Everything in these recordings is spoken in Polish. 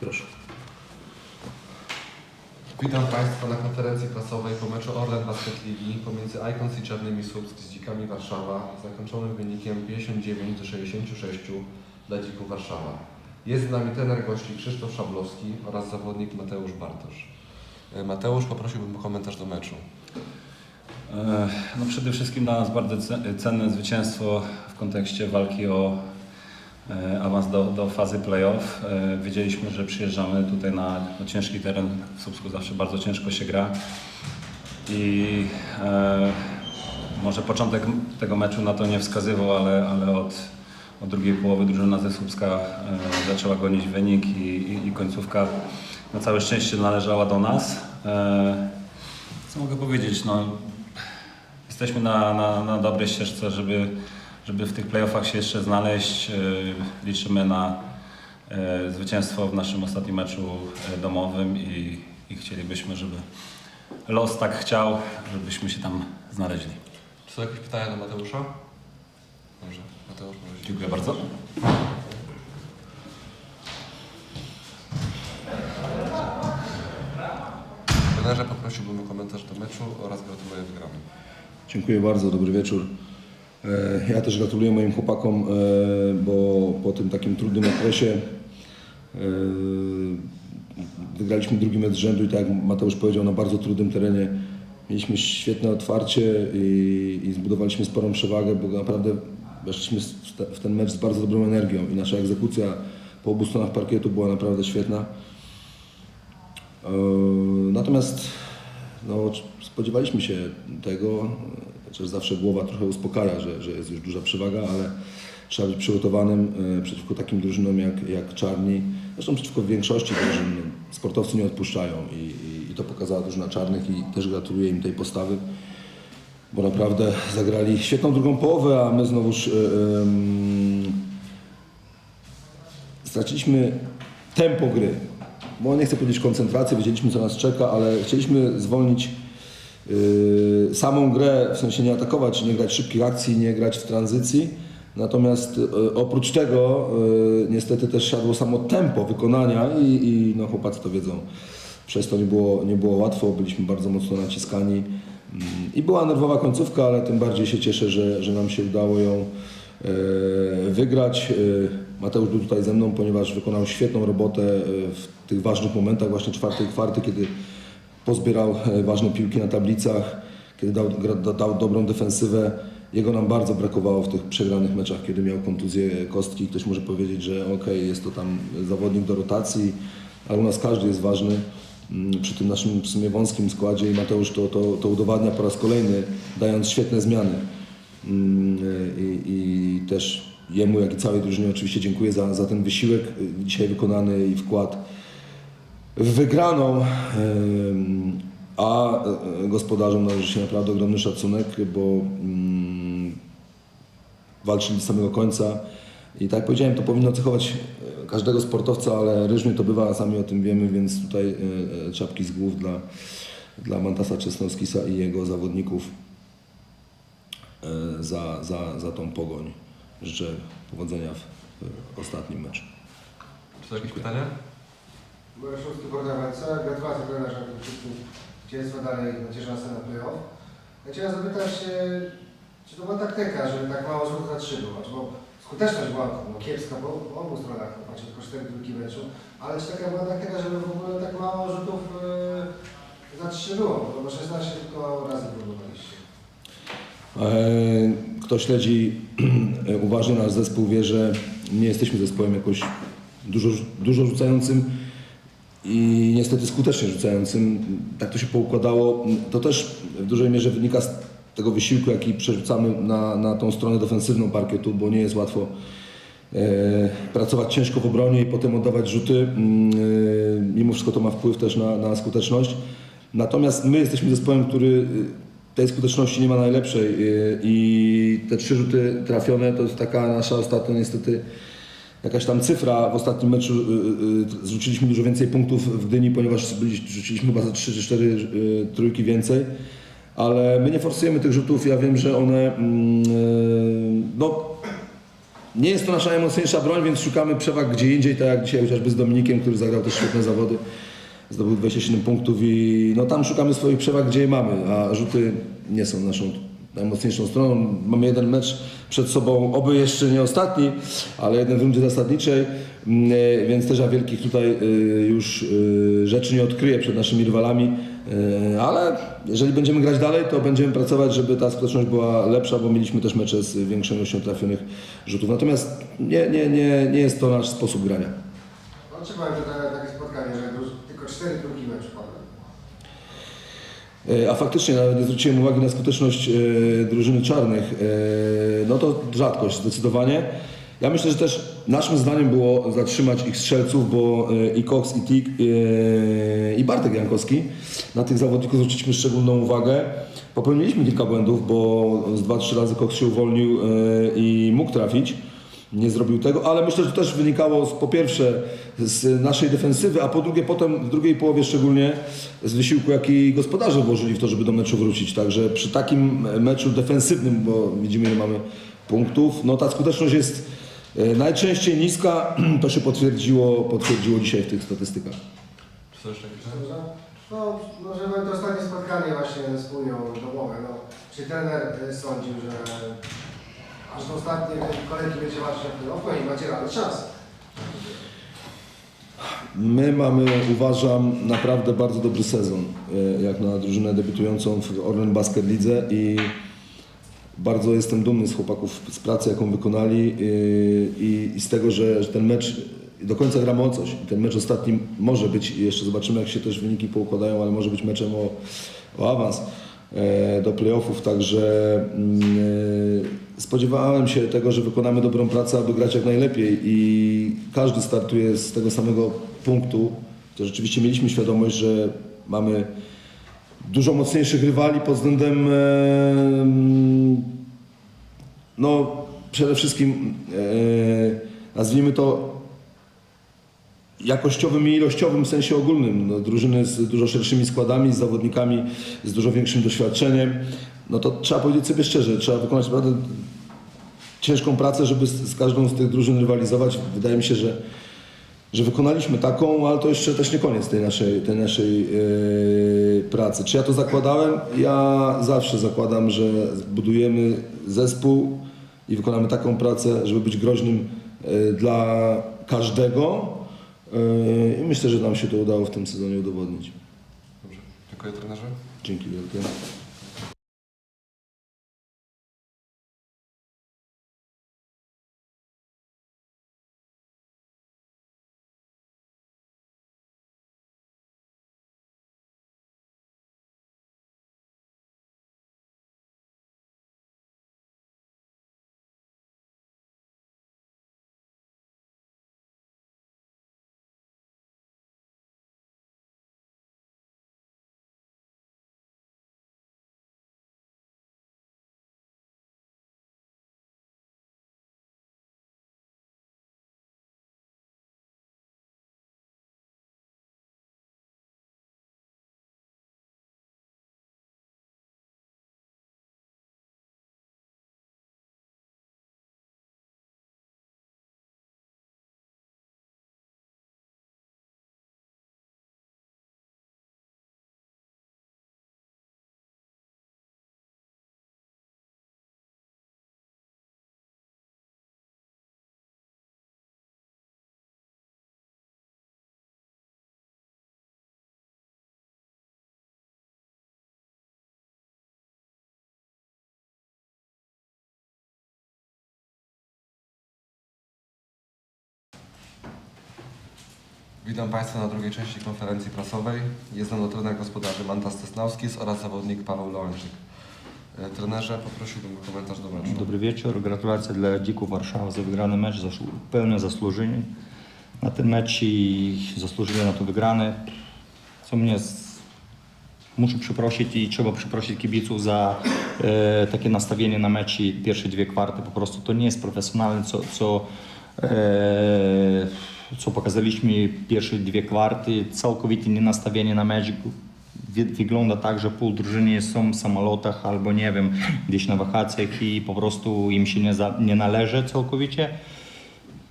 Proszę. Witam Państwa na konferencji prasowej po meczu Orlen Basket Ligi pomiędzy Icons i Czarnymi Słupsk z Dzikami Warszawa, zakończonym wynikiem 59 do 66 dla Dzików Warszawa. Jest z nami trener gości Krzysztof Szablowski oraz zawodnik Mateusz Bartosz. E, Mateusz, poprosiłbym o komentarz do meczu. E, No przede wszystkim dla nas bardzo ce- cenne zwycięstwo w kontekście walki o awans do, do fazy playoff. E, Wiedzieliśmy, że przyjeżdżamy tutaj na, ciężki teren. W Słupsku zawsze bardzo ciężko się gra. I e, może początek tego meczu na to nie wskazywał, ale, ale od, od drugiej połowy drużyna ze Słupska e, zaczęła gonić wynik i, i, i końcówka na całe szczęście należała do nas. E, co mogę powiedzieć? No, Jesteśmy na, na, na dobrej ścieżce, żeby, żeby w tych playoffach się jeszcze znaleźć. E, Liczymy na e, zwycięstwo w naszym ostatnim meczu e, domowym i, i chcielibyśmy, żeby los tak chciał, żebyśmy się tam znaleźli. Czy są jakieś pytania do Mateusza? Dobrze, Mateusz może. Dziękuję bardzo. Trenerze, poprosiłbym o komentarz do meczu oraz gratuluję wygranej. Dziękuję bardzo, dobry wieczór. E, Ja też gratuluję moim chłopakom, e, bo po tym takim trudnym okresie e, wygraliśmy drugi mecz rzędu i tak jak Mateusz powiedział, na bardzo trudnym terenie. Mieliśmy świetne otwarcie i, i zbudowaliśmy sporą przewagę, bo naprawdę weszliśmy w te- w ten mecz z bardzo dobrą energią i nasza egzekucja po obu stronach parkietu była naprawdę świetna. Natomiast no, spodziewaliśmy się tego, chociaż zawsze głowa trochę uspokaja, że, że jest już duża przewaga, ale trzeba być przygotowanym e, przeciwko takim drużynom jak, jak Czarni. Zresztą przeciwko większości drużyn sportowcy nie odpuszczają i, i, i to pokazała drużyna Czarnych i też gratuluję im tej postawy, bo naprawdę zagrali świetną drugą połowę, a my znowuż e, em, straciliśmy tempo gry. Bo nie chcę powiedzieć koncentrację, wiedzieliśmy co nas czeka, ale chcieliśmy zwolnić yy, samą grę, w sensie nie atakować, nie grać szybkich akcji, nie grać w tranzycji. Natomiast yy, oprócz tego yy, niestety też siadło samo tempo wykonania i, i no, chłopacy to wiedzą. Przez to nie było, nie było łatwo, byliśmy bardzo mocno naciskani. Mm, I była nerwowa końcówka, ale tym bardziej się cieszę, że, że nam się udało ją wygrać. Mateusz był tutaj ze mną, ponieważ wykonał świetną robotę w tych ważnych momentach, właśnie czwartej kwarty, kiedy pozbierał e, ważne piłki na tablicach, kiedy dał, dał dobrą defensywę. Jego nam bardzo brakowało w tych przegranych meczach, kiedy miał kontuzję kostki. Ktoś może powiedzieć, że okej, jest to tam zawodnik do rotacji, ale u nas każdy jest ważny. Mm, Przy tym naszym w sumie wąskim składzie i Mateusz to, to, to udowadnia po raz kolejny, dając świetne zmiany. Mm, I, i też jemu, jak i całej drużynie oczywiście dziękuję za, za ten wysiłek y, dzisiaj wykonany i wkład wygraną. A y, gospodarzom należy się naprawdę ogromny szacunek, bo mm, walczyli do samego końca. I tak jak powiedziałem, to powinno cechować e, każdego sportowca, ale różnie to bywa, sami o tym wiemy, więc tutaj e, e, czapki z głów dla, dla Mantasa Czesnowskisa i jego zawodników e, za, za, za tą pogoń. Życzę powodzenia w ostatnim meczu. Czy są jakieś pytania? Moje szósty portować. Co? Gratulacje trenerze tym wszystkim zwycięstwa dalej nadzieję na na playoff. Ja Chciałem zapytać, e, czy to była taktyka, że tak mało rzutów na trzy? Czy bo skuteczność była no, kiepska po, po obu stronach, no, patrzę tylko cztery drugi meczu, ale czy taka była taktyka, żeby w ogóle tak mało rzutów e, na trzy było? Bo 16 tylko razy próbowaliście. E, Kto śledzi uważnie nasz zespół wie, że nie jesteśmy zespołem jakoś dużo, dużo rzucającym i niestety skutecznie rzucającym. Tak to się poukładało. To też w dużej mierze wynika z tego wysiłku, jaki przerzucamy na, na tą stronę defensywną parkietu, bo nie jest łatwo e, pracować ciężko w obronie i potem oddawać rzuty. Mm, e, Mimo wszystko to ma wpływ też na, na skuteczność. Natomiast my jesteśmy zespołem, który y, tej skuteczności nie ma najlepszej i te trzy rzuty trafione to jest taka nasza ostatnia niestety jakaś tam cyfra. W ostatnim meczu y, y, zrzuciliśmy dużo więcej punktów w Gdyni, ponieważ rzuciliśmy chyba za 3 czy 4 y, trójki więcej. Ale my nie forsujemy tych rzutów. Ja wiem, że one mm, y, no, nie jest to nasza najmocniejsza broń, więc szukamy przewag gdzie indziej, tak jak dzisiaj chociażby z Dominikiem, który zagrał też świetne zawody. Zdobył 27 punktów i no tam szukamy swoich przewag, gdzie je mamy, a rzuty nie są naszą najmocniejszą stroną. Mamy jeden mecz przed sobą, oby jeszcze nie ostatni, ale jeden w rundzie zasadniczej, mm, e, więc też ja wielkich tutaj e, już e, rzeczy nie odkryję przed naszymi rywalami, ale jeżeli będziemy grać dalej, to będziemy pracować, żeby ta skuteczność była lepsza, bo mieliśmy też mecze z większą ilością trafionych rzutów. Natomiast nie, nie, nie, nie jest to nasz sposób grania. Pamiętam takie- spotkanie, że tylko cztery? E, A faktycznie nawet nie zwróciłem uwagi na skuteczność e, drużyny czarnych. E, no to rzadkość zdecydowanie. Ja myślę, że też naszym zdaniem było zatrzymać ich strzelców, bo e, i Cox, i Tik, e, i Bartek Jankowski, na tych zawodników zwróciliśmy szczególną uwagę. Popełniliśmy kilka błędów, bo z dwa, trzy razy Cox się uwolnił e, i mógł trafić. Nie zrobił tego, ale myślę, że to też wynikało z, po pierwsze z naszej defensywy, a po drugie potem w drugiej połowie szczególnie z wysiłku, jaki gospodarze włożyli w to, żeby do meczu wrócić. Także przy takim meczu defensywnym, bo widzimy ile mamy punktów, no ta skuteczność jest e, najczęściej niska, to się potwierdziło, potwierdziło dzisiaj w tych statystykach. Czy jakieś Dobrze? No, że to ostatnie spotkanie właśnie z Unią domowe. No, czy trener y, sądził, że aż do ostatniej kolejki będzie walczyć no i macie realny czas. My mamy, uważam, naprawdę bardzo dobry sezon, e, jak na drużynę debiutującą w Orlen Basket Lidze i bardzo jestem dumny z chłopaków, z pracy, jaką wykonali e, i, z tego, że, ten mecz do końca gramy o coś. Ten mecz ostatni może być, jeszcze zobaczymy, jak się też wyniki poukładają, ale może być meczem o, o awans do playoffów, także mm, e, spodziewałem się tego, że wykonamy dobrą pracę, aby grać jak najlepiej i każdy startuje z tego samego punktu. To rzeczywiście mieliśmy świadomość, że mamy dużo mocniejszych rywali pod względem e, mm, no przede wszystkim e, nazwijmy to jakościowym i ilościowym sensie ogólnym. No, drużyny z dużo szerszymi składami, z zawodnikami z dużo większym doświadczeniem. No to trzeba powiedzieć sobie szczerze, trzeba wykonać naprawdę ciężką pracę, żeby z, z każdą z tych drużyn rywalizować. Wydaje mi się, że, że wykonaliśmy taką, ale to jeszcze też nie koniec tej naszej, tej naszej yy, pracy. Czy ja to zakładałem? Ja zawsze zakładam, że zbudujemy zespół i wykonamy taką pracę, żeby być groźnym yy, dla każdego. Yy, I myślę, że nam się to udało w tym sezonie udowodnić. Dobrze. Dziękuję trenerze. Dzięki wielkie. Witam Państwa na drugiej części konferencji prasowej. Jest ze mną trener gospodarzy Mantas Tesnauskis oraz zawodnik Paweł Leończyk. E, Trenerze, poprosiłbym o komentarz do meczu. Dobry wieczór. Gratulacje dla Dzików Warszawa za wygrany mecz. Pełne zasłużenie na ten mecz i zasłużyli na to wygrane. Co mnie muszę przeprosić i trzeba przeprosić kibiców za e, takie nastawienie na mecz i pierwsze dwie kwarty. Po prostu to nie jest profesjonalne, co, co, e, co pokazaliśmy pierwsze dwie kwarty. Całkowicie nie nastawienie na mecz. wy, wygląda tak, że pół drużyny są w samolotach albo nie wiem, gdzieś na wakacjach i po prostu im się nie, za, nie należy całkowicie.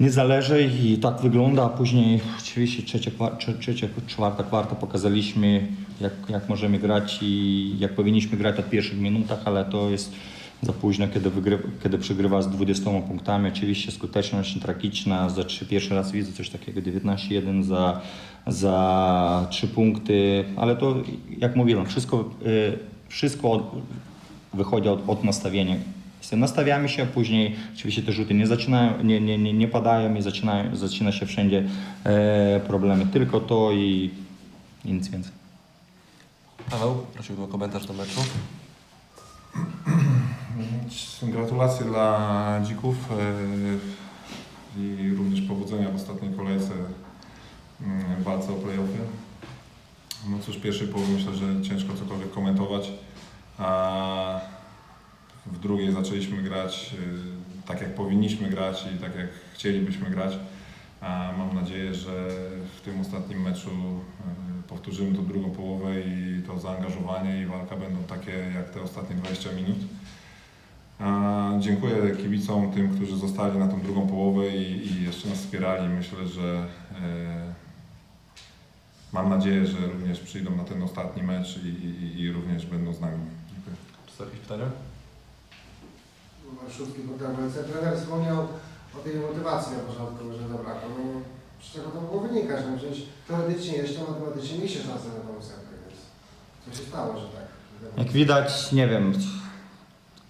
Nie zależy i tak wygląda, a później oczywiście trzecia, trzecia czwarta kwarta pokazaliśmy jak, jak możemy grać i jak powinniśmy grać od pierwszych minutach, ale to jest za późno, kiedy, wygry, kiedy przegrywa z 20 punktami. Oczywiście skuteczność tragiczna, za trzy, pierwszy raz widzę coś takiego, 19-1 za, za 3 punkty, ale to jak mówiłem, wszystko, y, wszystko od, wychodzi od, od nastawienia. Nastawiamy się, później oczywiście te rzuty nie zaczynają, nie, nie, nie, nie padają i zaczynają, zaczyna się wszędzie e, problemy. Tylko to i, i nic więcej. Paweł, prosiłbym o komentarz do meczu. Gratulacje dla dzików e, i również powodzenia w ostatniej kolejce mm, w walce o playoffy. No cóż, w pierwszej połowie myślę, że ciężko cokolwiek komentować, a w drugiej zaczęliśmy grać e, tak jak powinniśmy grać i tak jak chcielibyśmy grać. A mam nadzieję, że w tym ostatnim meczu e, powtórzymy tą drugą połowę i to zaangażowanie i walka będą takie jak te ostatnie 20 minut. Dziękuję kibicom, tym, którzy zostali na tą drugą połowę i, i jeszcze nas wspierali. Myślę, że e, mam nadzieję, że również przyjdą na ten ostatni mecz i, i, i również będą z nami. Dziękuję. Czy są jakieś pytania? Marszówki Bogdanowice. Trener wspomniał o tej motywacji na początku, że zabrakło. No, z czego to było wynika, że no przecież teoretycznie jeszcze matematycznie mieliście szansę na tą ósemkę, więc co się stało, że tak? Jak widać, nie wiem,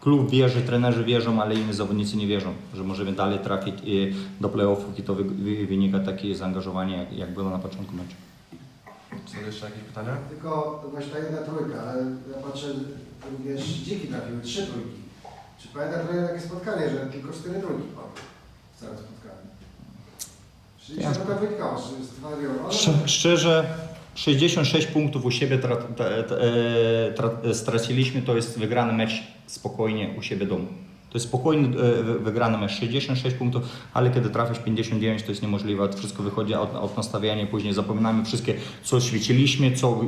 klub wierzy, trenerzy wierzą, ale inni zawodnicy nie wierzą, że możemy dalej trafić i do playoffów i to wy, wy, wynika takie zaangażowanie, jak, jak było na początku meczu. Są jeszcze jakieś pytania? Tylko właśnie ta jedna trójka, ale ja patrzę, również dziki trafiły, trzy trójki. Czy pamięta trener takie spotkanie, że tylko cztery trójki padły w całym spotkaniu? Czyli Ja- czego to wynikało? Czy z dwa Szcz- Szczerze, 66 punktów u siebie tra, tra, e, tra, straciliśmy, to jest wygrany mecz spokojnie u siebie domu. To jest spokojny e, wy- wygrany mecz, 66 punktów, ale kiedy trafisz 59, to jest niemożliwe. Wszystko wychodzi od, od nastawienia, później zapominamy wszystkie, co świeciliśmy, co,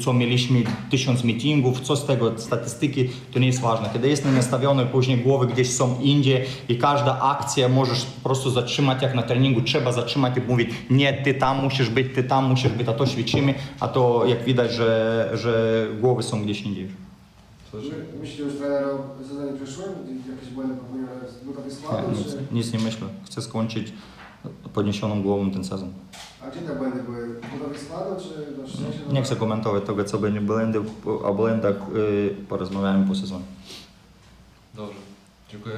co mieliśmy, tysiąc meetingów, co z tego, statystyki, to nie jest ważne. Kiedy jest nastawione, później głowy gdzieś są indziej i każda akcja możesz po prostu zatrzymać, jak na treningu trzeba zatrzymać i mówić, nie, ty tam musisz być, ty tam musisz być, a to świecimy, a to jak widać, że, że głowy są gdzieś indziej. Co jeszcze? My- Myśli już trener o sezonie przyszłym? Jakieś błędy popełnione z budowy składu? Nic, Czy... nic nie myślę. Chcę skończyć podniesioną głową ten sezon. A gdzie te błędy były? W budowie składu, czy do szczęścia? Nie chcę komentować tego, co będzie błędy, o błędach y, porozmawiamy po sezonie. Dobrze. Dziękuję.